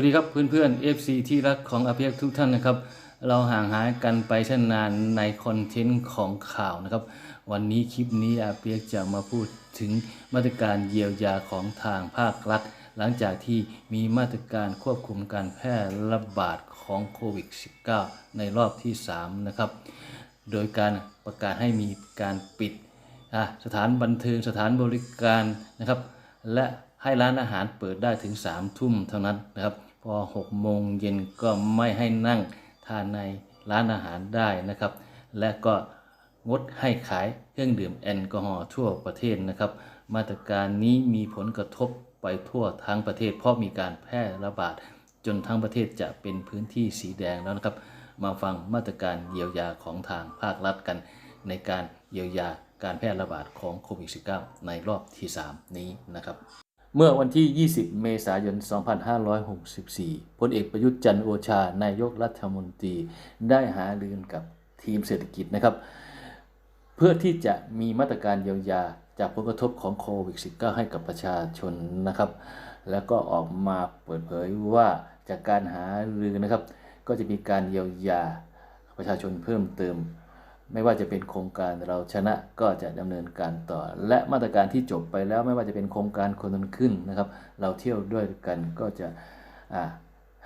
สวัสดีครับเพื่อนๆ FC ที่รักของอาเพียกทุกท่านนะครับ เราห่างหายกันไปเช่นนานในคอนเทนต์ของข่าวนะครับ วันนี้คลิปนี้อาเปียกจะมาพูดถึงมาตรการเยียวยาของทางภาครัฐ หลังจากที่มีมาตรการควบคุมการแพร่ระบาดของโควิด -19 ในรอบที่ 3 นะครับ โดยการประกาศให้มีการปิดสถานบันเทิงสถานบริการนะครับ และให้ร้านอาหารเปิดได้ถึง3ามทุ่มเท่านั้นนะครับ พอ6โมงเย็นก็ไม่ให้นั่งทานในร้านอาหารได้นะครับ และก็งดให้ขายเครื่องดื่มแอลกอฮอล์ทั่วประเทศนะครับ มาตรการนี้มีผลกระทบไปทั่วทั้งประเทศ เพราะมีการแพร่ระบาดจนทั้งประเทศจะเป็นพื้นที่สีแดงแล้วนะครับ มาฟังมาตรการเยียวยาของทางภาครัฐกัน ในการเยียวยาการแพร่ระบาดของโควิด -19 ในรอบที่ 3 นี้นะครับ เมื่อวันที่ 20 เมษายน 2564 พลเอกประยุทธ์จันทร์โอชา นายกรัฐมนตรี ได้หารือกับทีมเศรษฐกิจนะครับ เพื่อที่จะมีมาตรการเยียวยาจากผลกระทบของโควิด -19 ให้กับประชาชนนะครับ แล้วก็ออกมาเปิดเผยว่าจากการหารือนะครับ ก็จะมีการเยียวยาประชาชนเพิ่มเติม ไม่ว่าจะเป็นโครงการเราชนะก็จะดำเนินการต่อ และมาตรการที่จบไปแล้วไม่ว่าจะเป็นโครงการคนนขึ้นนะครับ เราเที่ยวด้วยกันก็จะ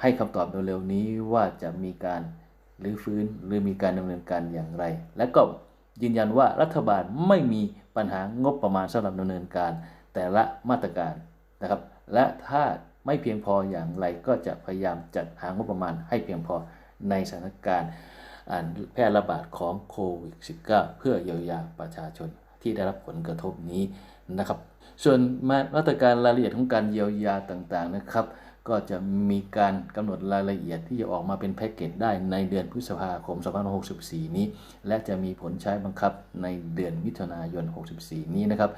ให้คำตอบเร็วๆนี้ว่าจะมีการหรือฟื้นหรือมีการดำเนินการอย่างไร และก็ยืนยันว่ารัฐบาลไม่มีปัญหางบประมาณสำหรับดำเนินการ แต่ละมาตรการนะครับ และถ้าไม่เพียงพออย่างไรก็จะพยายามจัดหางบประมาณให้เพียงพอในสถานการณ์ แพร่ระบาดของโควิด -19 เพื่อเยียวยาประชาชนที่ได้รับผลกระทบนี้นะครับ ส่วนมาตรการรายละเอียดของการเยียวยาต่างๆนะครับ ก็จะมีการกำหนดรายละเอียดที่จะออกมาเป็นแพ็กเกจได้ในเดือนพฤษภาคม 2564 นี้ และจะมีผลใช้บังคับในเดือนมิถุนายน 64 นี้นะครับ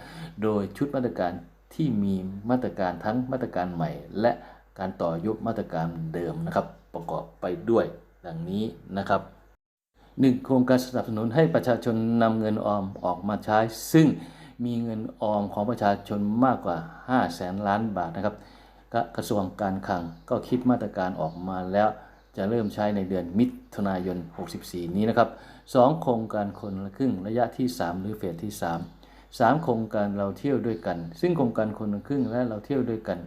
โดยชุดมาตรการที่มีมาตรการทั้งมาตรการใหม่ และการต่อยกมาตรการเดิมนะครับ ประกอบไปด้วยดังนี้นะครับ หนึ่งโครงการสนับสนุนให้ประชาชนนำเงินออมออกมาใช้ ซึ่งมีเงินออมของประชาชนมากกว่า5แสนล้านบาทนะครับกกระทรวงการคลังก็คิดมาตรการออกมาแล้วจะเริ่มใช้ในเดือนมิถุนายน 64 นี้นะครับ 2 โครงการคนละครึ่งระยะที่ 3 หรือเฟสที่ 3 3 โครงการเราเที่ยวด้วยกัน ซึ่งโครงการคนละครึ่งและเราเที่ยวด้วยกัน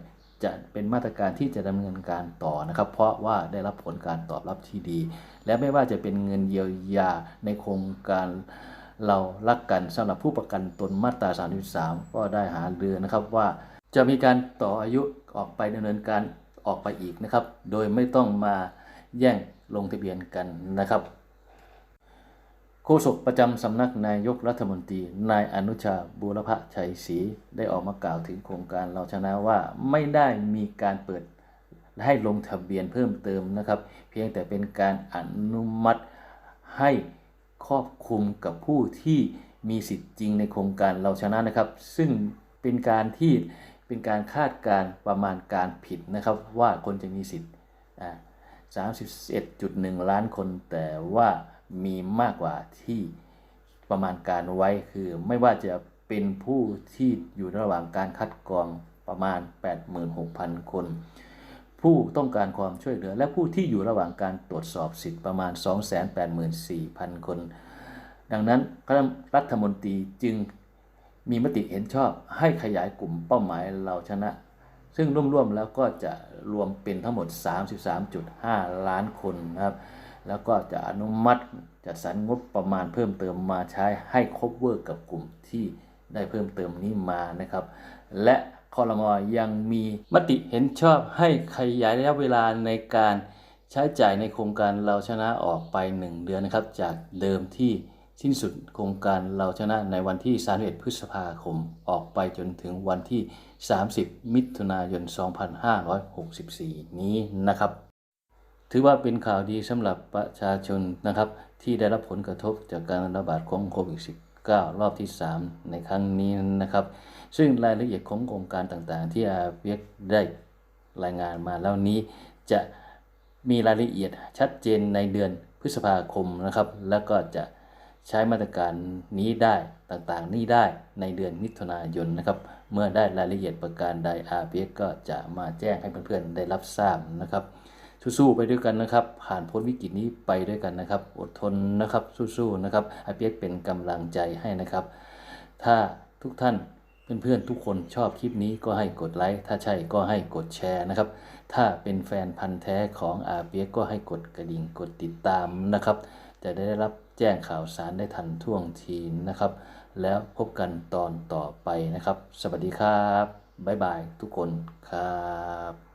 จะเป็นมาตรการที่จะดำเนินการต่อนะครับ เพราะว่าได้รับผลการตอบรับที่ดี และไม่ว่าจะเป็นเงินเยียวยาในโครงการเรารักกันสำหรับผู้ประกันตนมาตรา 33 ก็ได้หาเรือนะครับว่าจะมีการต่ออายุออกไปดำเนินการออกไปอีกนะครับ โดยไม่ต้องมาแย่งลงทะเบียนกันนะครับ ฆษกประจำสำนักนายกรัฐมนตรี นายอนุชาบูรพชัยศรีได้ออกมากล่าวถึงโครงการเราชนะว่าไม่ได้มีการเปิดให้ลงทะเบียนเพิ่มเติมนะครับ เพียงแต่เป็นการอนุมัติให้ครอบคลุมกับผู้ที่มีสิทธิ์จริงในโครงการเราชนะนะครับ ซึ่งเป็นการที่เป็นการคาดการประมาณการผิดนะครับ ว่าคนจะมีสิทธิ์อ่า 31.1 ล้านคน แต่ว่ามีมากกว่าที่ประมาณการไว้คือ ไม่ว่าจะเป็นผู้ที่อยู่ระหว่างการคัดกรองประมาณ 86,000 คน ผู้ต้องการความช่วยเหลือ และผู้ที่อยู่ระหว่างการตรวจสอบสิทธิ์ประมาณ 284,000 คน ดังนั้นรัฐมนตรีจึงมีมติเห็นชอบให้ขยายกลุ่มเป้าหมายเราชนะ ซึ่งร่วมๆแล้วก็จะรวมเป็นทั้งหมด 33.5 ล้านคนนะครับ แล้วก็จะอนุมัติจัดสรรงบประมาณเพิ่มเติมมาใช้ให้ครบเวอร์กับกลุ่มที่ได้เพิ่มเติมนี้มานะครับ และคอรมอยังมีมติเห็นชอบให้ขยายระยะเวลาในการใช้จ่ายในโครงการเราชนะออกไป 1 เดือนนะครับ จากเดิมที่ สิ้นสุดโครงการเราชนะในวันที่ 31 พฤษภาคม ออกไปจนถึงวันที่ 30 มิถุนายน 2564 นี้นะครับ ถือว่าเป็นข่าวดีสำหรับประชาชนนะครับ ที่ได้รับผลกระทบจากการระบาดของโควิด -19 รอบที่ 3 ในครั้งนี้นะครับ ซึ่งรายละเอียดของโครงการต่างๆ ที่อาเวียกได้รายงานมาแล้วนี้จะมีรายละเอียดชัดเจนในเดือนพฤษภาคมนะครับ แล้วก็จะ ใช้มาตรการนี้ได้ต่างๆ นี้ได้ในเดือนมิถุนายนนะครับ เมื่อได้รายละเอียดประการใด RPX ก็จะมาแจ้งให้เพื่อนๆได้รับทราบนะครับสู้ๆไปด้วยกันนะครับ ผ่านพ้นวิกฤตนี้ไปด้วยกันนะครับ อดทนนะครับสู้ๆนะครับ RPX เป็นกำลังใจให้นะครับ ถ้าทุกท่านเพื่อนๆทุกคนชอบคลิปนี้ก็ให้กดไลค์ ถ้าใช่ก็ให้กดแชร์นะครับ ถ้าเป็นแฟนพันธ์แท้ของ RPX ก็ให้กดกระดิ่งกดติดตามนะครับ จะได้รับ แจ้งข่าวสารได้ทันท่วงทีนะครับ แล้วพบกันตอนต่อไปนะครับ สวัสดีครับ บ๊ายบายทุกคนครับ